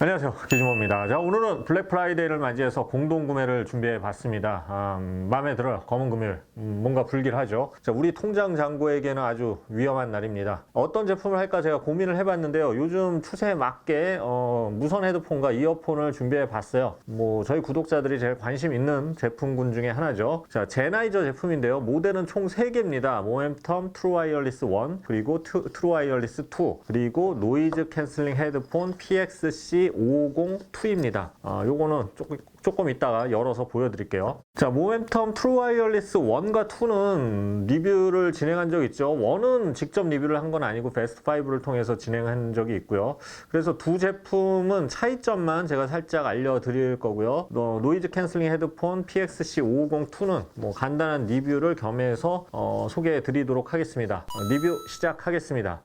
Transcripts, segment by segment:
안녕하세요. 기주모입니다. 자 오늘은 블랙 프라이데이를 맞이해서 공동 구매를 준비해 봤습니다. 아, 음, 마음에 들어요. 검은 금일. 음, 뭔가 불길하죠. 자 우리 통장 잔고에게는 아주 위험한 날입니다. 어떤 제품을 할까 제가 고민을 해 봤는데요. 요즘 추세에 맞게 어, 무선 헤드폰과 이어폰을 준비해 봤어요. 뭐 저희 구독자들이 제일 관심 있는 제품군 중에 하나죠. 자 제나이저 제품인데요. 모델은 총 3개입니다. 모멘텀 트루와이어리스 1 그리고 트루와이어리스 2 그리고 노이즈 캔슬링 헤드폰 PXC 502입니다. 아, 요거는 조금, 조금 이따가 열어서 보여드릴게요. 자, 모멘텀 트루와이어리스 1과 2는 리뷰를 진행한 적 있죠. 1은 직접 리뷰를 한 건 아니고 베스트 5를 통해서 진행한 적이 있고요. 그래서 두 제품은 차이점만 제가 살짝 알려드릴 거고요. 어, 노이즈 캔슬링 헤드폰 PXC 502는 뭐 간단한 리뷰를 겸해서 어, 소개해 드리도록 하겠습니다. 어, 리뷰 시작하겠습니다.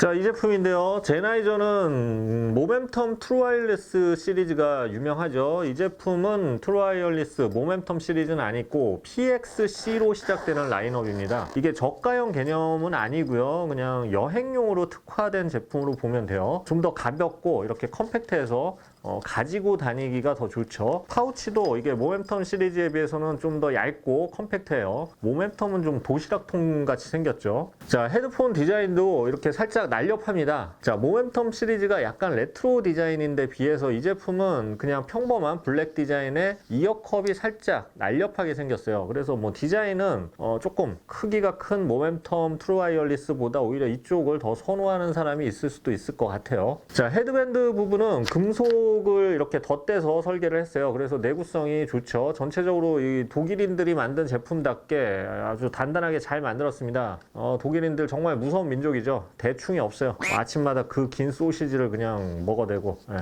자, 이 제품인데요. 제나이저는 모멘텀 트루와이어리스 시리즈가 유명하죠. 이 제품은 트루와이어리스 모멘텀 시리즈는 아니고 PXC로 시작되는 라인업입니다. 이게 저가형 개념은 아니고요. 그냥 여행용으로 특화된 제품으로 보면 돼요. 좀 더 가볍고 이렇게 컴팩트해서 어, 가지고 다니기가 더 좋죠. 파우치도 이게 모멘텀 시리즈에 비해서는 좀 더 얇고 컴팩트해요. 모멘텀은 좀 도시락통 같이 생겼죠. 자, 헤드폰 디자인도 이렇게 살짝 날렵합니다. 자, 모멘텀 시리즈가 약간 레트로 디자인인데 비해서 이 제품은 그냥 평범한 블랙 디자인에 이어컵이 살짝 날렵하게 생겼어요. 그래서 뭐 디자인은 어, 조금 크기가 큰 모멘텀 트루와이어리스보다 오히려 이쪽을 더 선호하는 사람이 있을 수도 있을 것 같아요. 자, 헤드밴드 부분은 금속 을 이렇게 덧대서 설계를 했어요. 그래서 내구성이 좋죠. 전체적으로 이 독일인들이 만든 제품답게 아주 단단하게 잘 만들었습니다. 어, 독일인들 정말 무서운 민족이죠. 대충이 없어요. 아침마다 그 긴 소시지를 그냥 먹어대고. 예.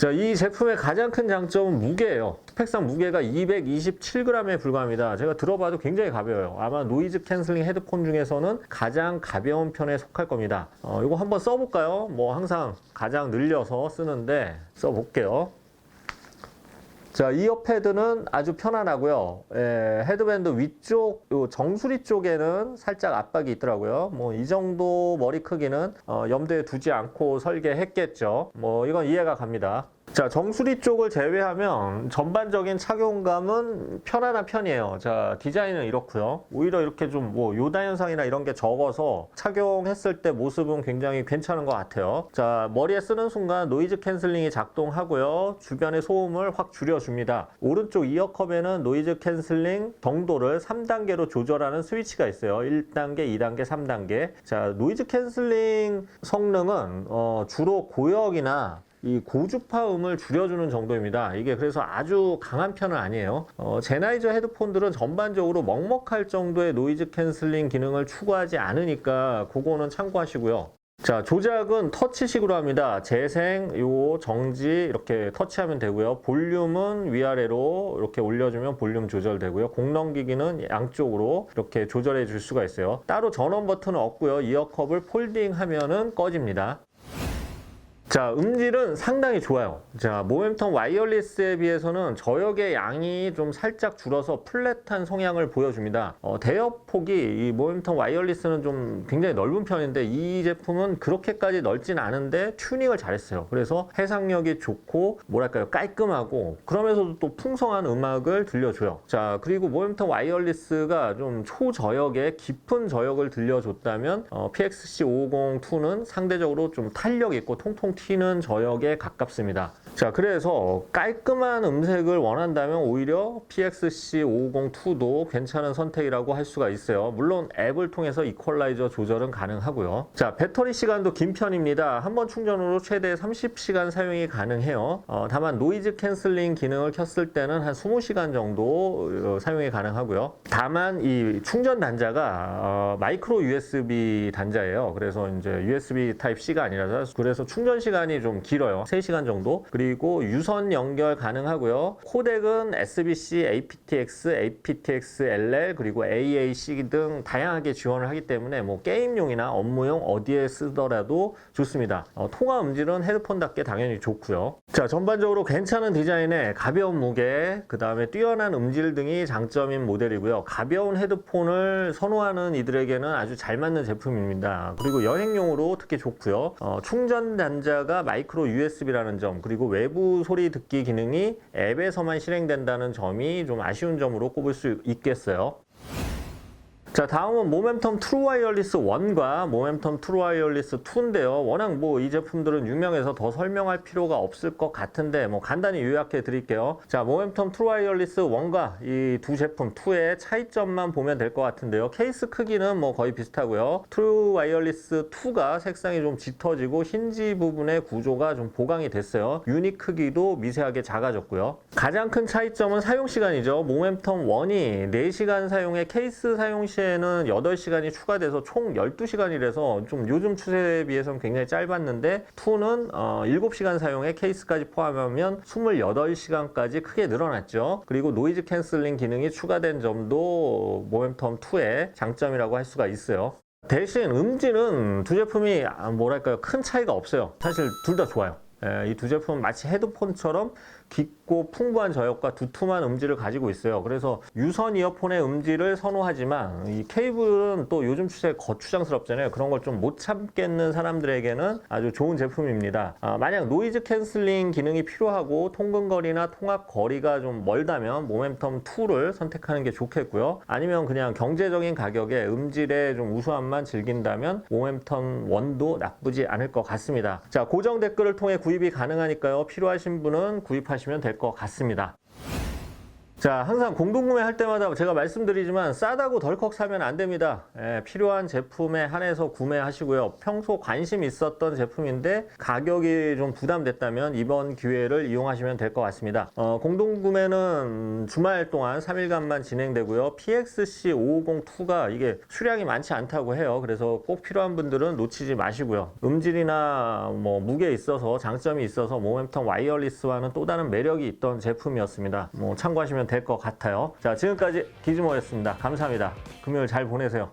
자, 이 제품의 가장 큰 장점은 무게예요. 스펙상 무게가 227g에 불과합니다. 제가 들어봐도 굉장히 가벼워요. 아마 노이즈 캔슬링 헤드폰 중에서는 가장 가벼운 편에 속할 겁니다. 어, 이거 한번 써볼까요? 뭐 항상 가장 늘려서 쓰는데 써볼게요. 자, 이어 패드는 아주 편안하고요. 예, 헤드밴드 위쪽, 요 정수리 쪽에는 살짝 압박이 있더라고요. 뭐 이 정도 머리 크기는 어, 염두에 두지 않고 설계했겠죠. 뭐 이건 이해가 갑니다. 자, 정수리 쪽을 제외하면 전반적인 착용감은 편안한 편이에요. 자, 디자인은 이렇고요. 오히려 이렇게 좀 뭐 요다 현상이나 이런 게 적어서 착용했을 때 모습은 굉장히 괜찮은 것 같아요. 자, 머리에 쓰는 순간 노이즈 캔슬링이 작동하고요. 주변의 소음을 확 줄여줍니다. 오른쪽 이어컵에는 노이즈 캔슬링 정도를 3단계로 조절하는 스위치가 있어요. 1단계, 2단계, 3단계. 자, 노이즈 캔슬링 성능은 어, 주로 고역이나 이 고주파 음을 줄여주는 정도입니다. 이게 그래서 아주 강한 편은 아니에요. 어, 제나이저 헤드폰들은 전반적으로 먹먹할 정도의 노이즈 캔슬링 기능을 추구하지 않으니까 그거는 참고하시고요. 자, 조작은 터치식으로 합니다. 재생, 요 정지 이렇게 터치하면 되고요. 볼륨은 위아래로 이렇게 올려주면 볼륨 조절되고요. 공 넘기기는 양쪽으로 이렇게 조절해 줄 수가 있어요. 따로 전원 버튼은 없고요. 이어컵을 폴딩 하면은 꺼집니다. 자, 음질은 상당히 좋아요. 자, 모멘텀 와이어리스에 비해서는 저역의 양이 좀 살짝 줄어서 플랫한 성향을 보여줍니다. 어, 대역 폭이 이 모멘텀 와이어리스는 좀 굉장히 넓은 편인데 이 제품은 그렇게까지 넓진 않은데 튜닝을 잘했어요. 그래서 해상력이 좋고 뭐랄까요 깔끔하고 그러면서도 또 풍성한 음악을 들려줘요. 자, 그리고 모멘텀 와이어리스가 좀 초저역의 깊은 저역을 들려줬다면 어, PXC 502는 상대적으로 좀 탄력 있고 통통 튀는 저역에 가깝습니다. 자, 그래서 깔끔한 음색을 원한다면 오히려 PXC 502도 괜찮은 선택이라고 할 수가 있어요. 물론 앱을 통해서 이퀄라이저 조절은 가능하고요. 자, 배터리 시간도 긴 편입니다. 한 번 충전으로 최대 30시간 사용이 가능해요. 어, 다만 노이즈 캔슬링 기능을 켰을 때는 한 20시간 정도 어, 사용이 가능하고요. 다만 이 충전 단자가 어, 마이크로 USB 단자예요. 그래서 이제 USB 타입 C가 아니라서 그래서 충전 시간이 좀 길어요. 3시간 정도. 그리고 유선 연결 가능하고요. 코덱은 SBC, aptX, aptX LL 그리고 AAC 등 다양하게 지원을 하기 때문에 뭐 게임용이나 업무용 어디에 쓰더라도 좋습니다. 어, 통화 음질은 헤드폰답게 당연히 좋고요. 자 전반적으로 괜찮은 디자인에 가벼운 무게, 그 다음에 뛰어난 음질 등이 장점인 모델이고요. 가벼운 헤드폰을 선호하는 이들에게는 아주 잘 맞는 제품입니다. 그리고 여행용으로 특히 좋고요. 어, 충전 단자 카메라가 마이크로 USB라는 점 그리고 외부 소리 듣기 기능이 앱에서만 실행된다는 점이 좀 아쉬운 점으로 꼽을 수 있겠어요. 자 다음은 모멘텀 트루 와이어리스 1과 모멘텀 트루 와이어리스 2인데요. 워낙 뭐 이 제품들은 유명해서 더 설명할 필요가 없을 것 같은데 뭐 간단히 요약해 드릴게요. 자 모멘텀 트루 와이어리스 1과 이 두 제품 2의 차이점만 보면 될 것 같은데요. 케이스 크기는 뭐 거의 비슷하고요. 트루 와이어리스 2가 색상이 좀 짙어지고 힌지 부분의 구조가 좀 보강이 됐어요. 유닛 크기도 미세하게 작아졌고요. 가장 큰 차이점은 사용 시간이죠. 모멘텀 1이 4시간 사용에 케이스 사용 시 에는 8시간이 추가돼서 총 12시간이라서 좀 요즘 추세에 비해서는 굉장히 짧았는데 2는 어, 7시간 사용에 케이스까지 포함하면 28시간까지 크게 늘어났죠. 그리고 노이즈 캔슬링 기능이 추가된 점도 모멘텀 2의 장점이라고 할 수가 있어요. 대신 음질은 두 제품이 아, 뭐랄까요 큰 차이가 없어요. 사실 둘 다 좋아요. 이 두 제품은 마치 헤드폰처럼 깊고 풍부한 저역과 두툼한 음질을 가지고 있어요. 그래서 유선 이어폰의 음질을 선호하지만 이 케이블은 또 요즘 추세에 거추장스럽잖아요. 그런 걸 좀 못 참겠는 사람들에게는 아주 좋은 제품입니다. 아, 만약 노이즈 캔슬링 기능이 필요하고 통근거리나 통학 거리가 좀 멀다면 모멘텀 2를 선택하는 게 좋겠고요. 아니면 그냥 경제적인 가격에 음질의 좀 우수함만 즐긴다면 모멘텀 1도 나쁘지 않을 것 같습니다. 자, 고정 댓글을 통해 구입이 가능하니까요. 필요하신 분은 구입하시 면 될 것 같습니다. 자, 항상 공동구매 할 때마다 제가 말씀드리지만 싸다고 덜컥 사면 안 됩니다. 예, 필요한 제품에 한해서 구매하시고요. 평소 관심 있었던 제품인데 가격이 좀 부담됐다면 이번 기회를 이용하시면 될 것 같습니다. 어, 공동구매는 주말 동안 3일간만 진행되고요. PXC550-2가 이게 수량이 많지 않다고 해요. 그래서 꼭 필요한 분들은 놓치지 마시고요. 음질이나 뭐 무게에 있어서 장점이 있어서 모멘텀 와이어리스와는 또 다른 매력이 있던 제품이었습니다. 뭐 참고하시면 될 것 같아요. 자, 지금까지 기즈모였습니다. 감사합니다. 금요일 잘 보내세요.